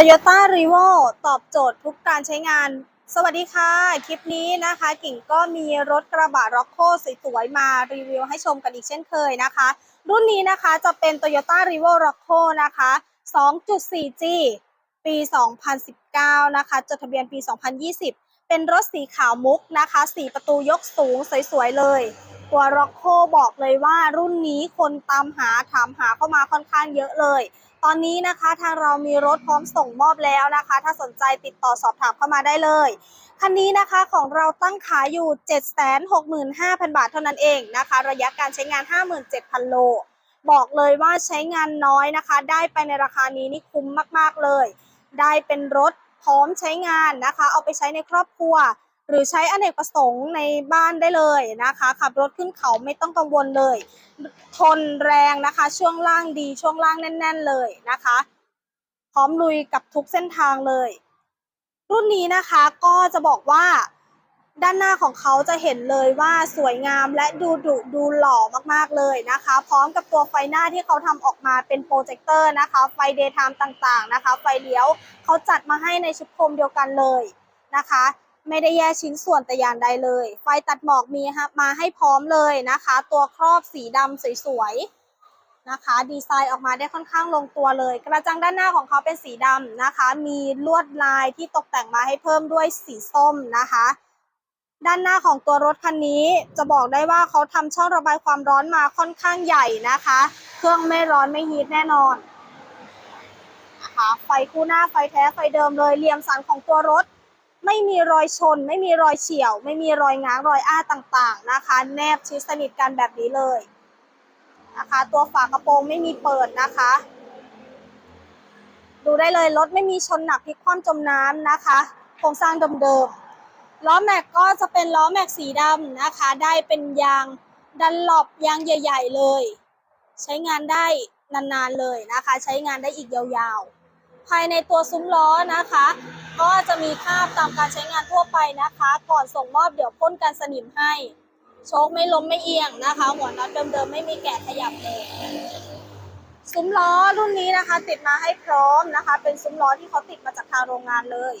Toyota r e v o ตอบโจทย์ทุกการใช้งาน สวัสดีค่ะ คลิปนี้นะคะ กิ่งก็มีรถกระบะ r o c โ o สวยๆ มารีวิวให้ชมกันอีกเช่นเคยนะคะ รุ่นนี้นะคะจะเป็น Toyota r e v o r o c โ o นะคะ 2.4G ปี 2019 นะคะ จดทะเบียนปี 2020 เป็นรถสีขาวมุกนะคะสีประตูยกสูงสวยๆ เลย ตัว r o c โ o บอกเลยว่ารุ่นนี้คนตามหาถามหาเข้ามาค่อนข้างเยอะเลย ตอนนี้นะคะทางเรามีรถพร้อมส่งมอบแล้วนะคะ ถ้าสนใจติดต่อสอบถามเข้ามาได้เลย คันนี้นะคะของเราตั้งขายอยู่ 765,000 บาทเท่านั้นเองนะคะ ระยะการใช้งาน 57,000 โล บอกเลยว่าใช้งานน้อยนะคะ ได้ไปในราคานี้นี่คุ้มมากๆเลย ได้เป็นรถพร้อมใช้งานนะคะ เอาไปใช้ในครอบครัว หรือใช้อเนกประสงค์ในบ้านได้เลยนะคะ ขับรถขึ้นเขาไม่ต้องกังวลเลย ทนแรงนะคะ ช่วงล่างดีช่วงล่างแน่น ๆเลยนะคะ พร้อมลุยกับทุกเส้นทางเลย รุ่นนี้นะคะก็จะบอกว่าด้านหน้าของเขาจะเห็นเลยว่าสวยงามและดูดุดูหล่อมากๆเลยนะคะ พร้อมกับตัวไฟหน้าที่เขาทำออกมาเป็นโปรเจคเตอร์นะคะ ไฟเดย์ไทม์ต่างๆนะคะ ไฟเลี้ยวเขาจัดมาให้ในชุดโคมเดียวกันเลยนะคะ ไม่ได้แยกชิ้นส่วนแต่อย่างใดเลย ไฟตัดหมอกมีมาให้พร้อมเลยนะคะ ตัวครอบสีดำสวยๆนะคะ ดีไซน์ออกมาได้ค่อนข้างลงตัวเลย กระจังด้านหน้าของเขาเป็นสีดำนะคะ มีลวดลายที่ตกแต่งมาให้เพิ่มด้วยสีส้มนะคะ ด้านหน้าของตัวรถคันนี้จะบอกได้ว่าเขาทำช่องระบายความร้อนมาค่อนข้างใหญ่นะคะ เครื่องไม่ร้อนไม่ฮีทแน่นอนนะคะไฟคู่หน้าไฟแท้ไฟเดิมเลยเหลี่ยมสันของตัวรถ ไม่มีรอยชน ไม่มีรอยเฉียว ไม่มีรอยง้างรอยอ้าต่างๆนะคะ แนบชิดสนิทกันแบบนี้เลยนะคะ ตัวฝากระโปรงไม่มีเปิดนะคะ ดูได้เลยรถไม่มีชนหนักพลิกคว่ำจมน้ำนะคะโครงสร้างเดิมๆล้อแม็กก็จะเป็นล้อแม็กสีดำนะคะ ได้เป็นยางดันหลบยางใหญ่ ๆ เลย ใช้งานได้นานๆเลยนะคะ ใช้งานได้อีกยาวๆ ภายในตัวซุ้มล้อนะคะ ก็จะมีคราบตามการใช้งานทั่วไปนะคะ ก่อนส่งมอบเดี๋ยวพ่นกันสนิมให้โชคไม่ล้มไม่เอียงนะคะ หัวน็อตเดิมๆไม่มีแกะขยับเลยซุ้มล้อรุ่นนี้นะคะ ติดมาให้พร้อมนะคะ เป็นซุ้มล้อที่เขาติดมาจากทางโรงงานเลย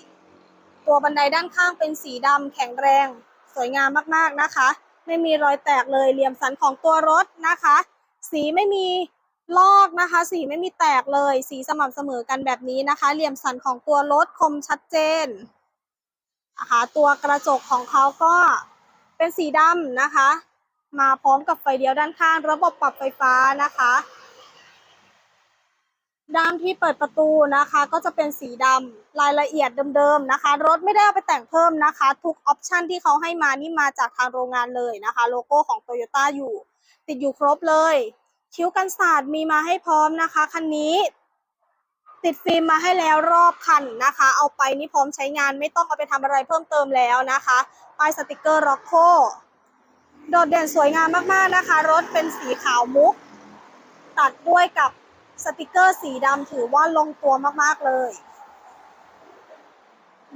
ตัวบันไดด้านข้างเป็นสีดำแข็งแรง สวยงามมากๆนะคะ ไม่มีรอยแตกเลยเหลี่ยมสันของตัวรถนะคะ สีไม่มี ลอกนะคะ สีไม่มีแตกเลย สีสม่ำเสมอกันแบบนี้นะคะ เหลี่ยมสันของตัวรถคมชัดเจนนะคะตัวกระจกของเขาก็เป็นสีดำนะคะ มาพร้อมกับไฟเดียวด้านข้าง ระบบปรับไฟฟ้านะคะด้านที่เปิดประตูนะคะ ก็จะเป็นสีดำรายละเอียดเดิมๆนะคะ รถไม่ได้เอาไปแต่งเพิ่มนะคะ ทุกออปชันที่เขาให้มานี่มาจากทางโรงงานเลยนะคะ โลโก้ของ Toyota อยู่ ติดอยู่ครบเลย คิ้วกันศาสตร์มีมาให้พร้อมนะคะ คันนี้ ติดฟิล์มมาให้แล้วรอบคันนะคะ เอาไปนี่พร้อมใช้งานไม่ต้องเอาไปทำอะไรเพิ่มเติมแล้วนะคะป้ายสติกเกอร์ร็อกโคโดดเด่นสวยงามมากๆนะคะ รถเป็นสีขาวมุก ตัดด้วยกับสติกเกอร์สีดำถือว่าลงตัวมากๆเลย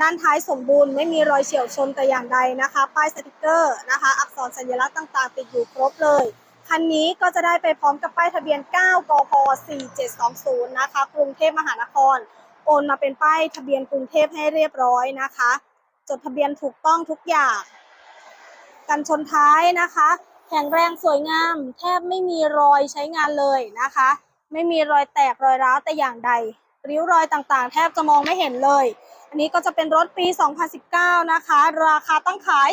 ด้านท้ายสมบูรณ์ไม่มีรอยเฉียวชนแต่อย่างใดนะคะ ป้ายสติกเกอร์นะคะ อักษรสัญลักษณ์ต่างๆ ติดอยู่ครบเลย คันนี้ก็จะได้ไปพร้อมกับป้ายทะเบียน 9 กพ 4720 นะคะ กรุงเทพมหานคร โอนมาเป็นป้ายทะเบียนกรุงเทพให้เรียบร้อยนะคะ จดทะเบียนถูกต้องทุกอย่าง กันชนท้ายนะคะ แข็งแรงสวยงาม แทบไม่มีรอยใช้งานเลยนะคะ ไม่มีรอยแตกรอยร้าวแต่อย่างใด ริ้วรอยต่างๆ แทบจะมองไม่เห็นเลย อันนี้ก็จะเป็นรถปี 2019 นะคะ ราคาตั้งขาย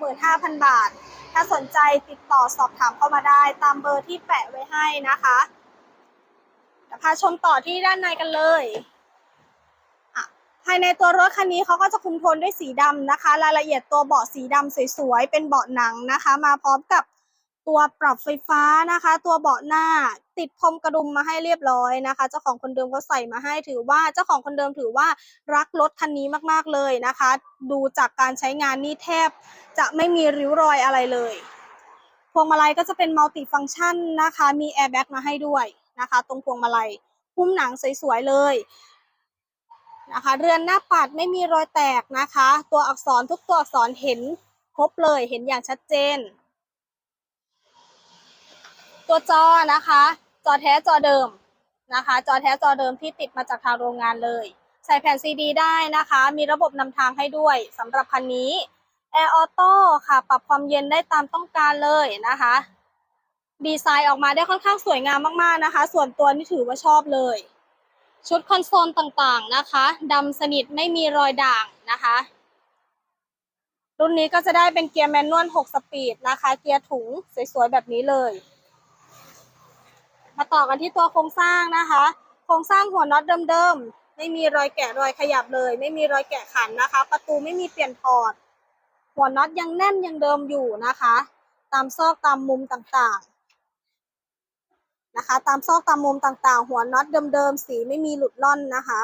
765,000 บาท ถ้าสนใจติดต่อสอบถามเข้ามาได้ตามเบอร์ที่แปะไว้ให้นะคะพาชมต่อที่ด้านในกันเลยอะภายในตัวรถคันนี้เขาก็จะคุมโทนด้วยสีดำนะคะ รายละเอียดตัวเบาะสีดำสวยๆ เป็นเบาะหนังนะคะ มาพร้อมกับ ตัวปรับไฟฟ้านะคะ ตัวเบาะหน้าติดพรมกระดุมมาให้เรียบร้อยนะคะ เจ้าของคนเดิมก็ใส่มาให้ถือว่าเจ้าของคนเดิมถือว่ารักรถคันนี้มากๆเลยนะคะ ดูจากการใช้งานนี่แทบจะไม่มีริ้วรอยอะไรเลยพวงมาลัยก็จะเป็นมัลติฟังก์ชันนะคะ มีแอร์แบ็กมาให้ด้วยนะคะ ตรงพวงมาลัยหุ้มหนังสวยๆเลยนะคะ เรือนหน้าปัดไม่มีรอยแตกนะคะ ตัวอักษรทุกตัวอักษรเห็นครบเลยเห็นอย่างชัดเจน ตัวจอนะคะ จอแท้จอเดิมนะคะ จอแท้จอเดิมที่ติดมาจากทางโรงงานเลยแสส่แผ่นซีดีได้นะคะ มีระบบนำทางให้ด้วยสำหรับคันนี้แอร์ออโต้ค่ะ ปรับความเย็นได้ตามต้องการเลยนะคะ ดีไซน์ออกมาได้ค่อนข้างสวยงามมากๆนะคะ ส่วนตัวนี่ถือว่าชอบเลย ชุดคอนโซลต่างๆนะคะดำสนิทไม่มีรอยด่างนะคะ รุ่นนี้ก็จะได้เป็นเกียร์แมนนวล 6 สปีดนะคะ เกียร์ถุงสวยๆแบบนี้เลย มาต่อกันที่ตัวโครงสร้างนะคะ โครงสร้างหัวน็อตเดิมๆ ไม่มีรอยแกะรอยขยับเลย ไม่มีรอยแกะขันนะคะ ประตูไม่มีเปลี่ยนถอด หัวน็อตยังแน่นยังเดิมอยู่นะคะ ตามซอกตามมุมต่างๆ นะคะ ตามซอกตามมุมต่างๆ หัวน็อตเดิมๆ สีไม่มีหลุดล่อนนะคะ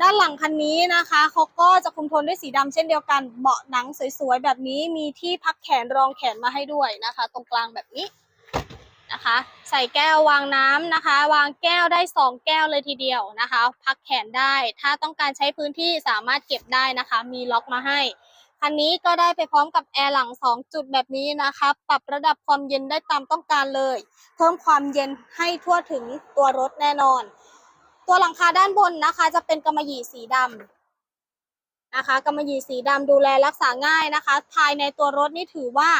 ด้าน หลังคันนี้นะคะเขาก็จะคุมโทนด้วยสีดำเช่นเดียวกันเบาะหนังสวยๆแบบนี้มีที่พักแขนรองแขนมาให้ด้วยนะคะ ตรงกลางแบบนี้นะคะ ใส่แก้ววางน้ำนะคะ วางแก้วได้สองแก้วเลยทีเดียวนะคะ พักแขนได้ ถ้าต้องการใช้พื้นที่สามารถเก็บได้นะคะ มีล็อกมาให้คันนี้ก็ได้ไปพร้อมกับแอร์หลัง 2 จุดแบบนี้นะคะ ปรับระดับความเย็นได้ตามต้องการเลย เพิ่มความเย็นให้ทั่วถึงตัวรถแน่นอน ตัวหลังคาด้านบนนะคะ จะเป็นกำมะหยี่สีดำนะคะกำมะหยี่สีดำดูแลรักษาง่ายนะคะ ภายในตัวรถนี่ถือว่า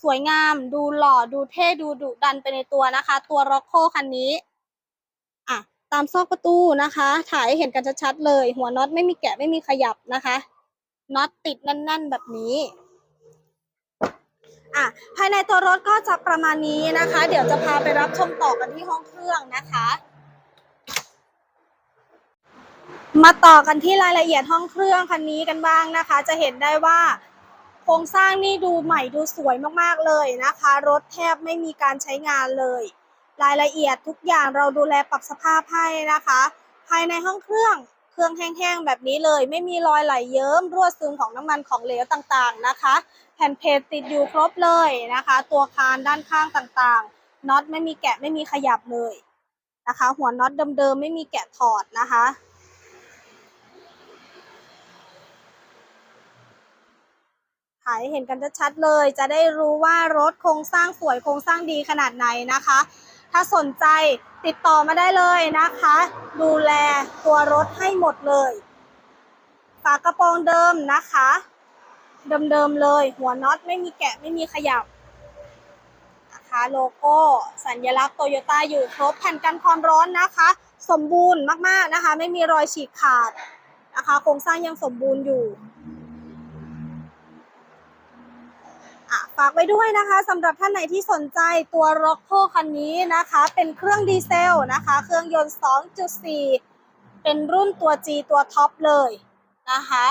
สวยงาม ดูหล่อดูเท่ดูดุดันไปในตัวนะคะ ตัวร็อกโคคันนี้อะตามซอกประตูนะคะ ถ่ายให้เห็นกันชัดๆเลย หัวน็อตไม่มีแกะไม่มีขยับนะคะน็อตติดแน่น ๆ แบบนี้อะภายในตัวรถก็จะประมาณนี้นะคะ เดี๋ยวจะพาไปรับชมต่อกันที่ห้องเครื่องนะคะ มาต่อกันที่รายละเอียดห้องเครื่องคันนี้กันบ้างนะคะ จะเห็นได้ว่าโครงสร้างนี่ดูใหม่ดูสวยมากๆเลยนะคะ รถแทบไม่มีการใช้งานเลย รายละเอียดทุกอย่างเราดูแลปรับสภาพให้นะคะ ภายในห้องเครื่องเครื่องแห้งๆแบบนี้เลย ไม่มีรอยไหลเยิ้มรั่วซึมของน้ำมันของเหลวต่างๆนะคะ แผ่นเพจติดอยู่ครบเลยนะคะ ตัวคานด้านข้างต่างๆน็อตไม่มีแกะไม่มีขยับเลยนะคะ หัวน็อตเดิมๆไม่มีแกะถอดนะคะายเห็นกันชัดๆเลย จะได้รู้ว่ารถโครงสร้างสวยโครงสร้างดีขนาดไหนนะคะ ถ้าสนใจติดต่อมาได้เลยนะคะ ดูแลตัวรถให้หมดเลยฝากระโปรงเดิมนะคะ เดิมๆเลย หัวน็อตไม่มีแกะไม่มีขยับนะคะโลโก้สัญลักษณ์โตโยต้าอยู่ครบแผ่นกันความร้อนนะคะ สมบูรณ์มากๆนะคะ ไม่มีรอยฉีกขาดนะคะ โครงสร้างยังสมบูรณ์อยู่ อะ ฝากไว้ด้วยนะคะสำหรับท่านไหนที่สนใจตัว r o c k o คันนี้นะคะ เป็นเครื่องดีเซลนะคะ เครื่องยนต์ 2.4 เป็นรุ่นตัว G ตัวท็อปเลยนะคะ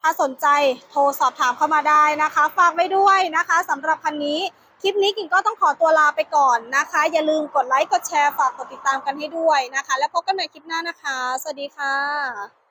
ถ้าสนใจโทรสอบถามเข้ามาได้นะคะ ฝากไว้ด้วยนะคะสำหรับคันนี้คลิปนี้กิ่งก็ต้องขอตัวลาไปก่อนนะคะ อย่าลืมกดไลค์กดแชร์ฝากกดติดตามกันให้ด้วยนะคะ แล้วพบกันใหม่คลิปหน้านะคะ สวัสดีค่ะ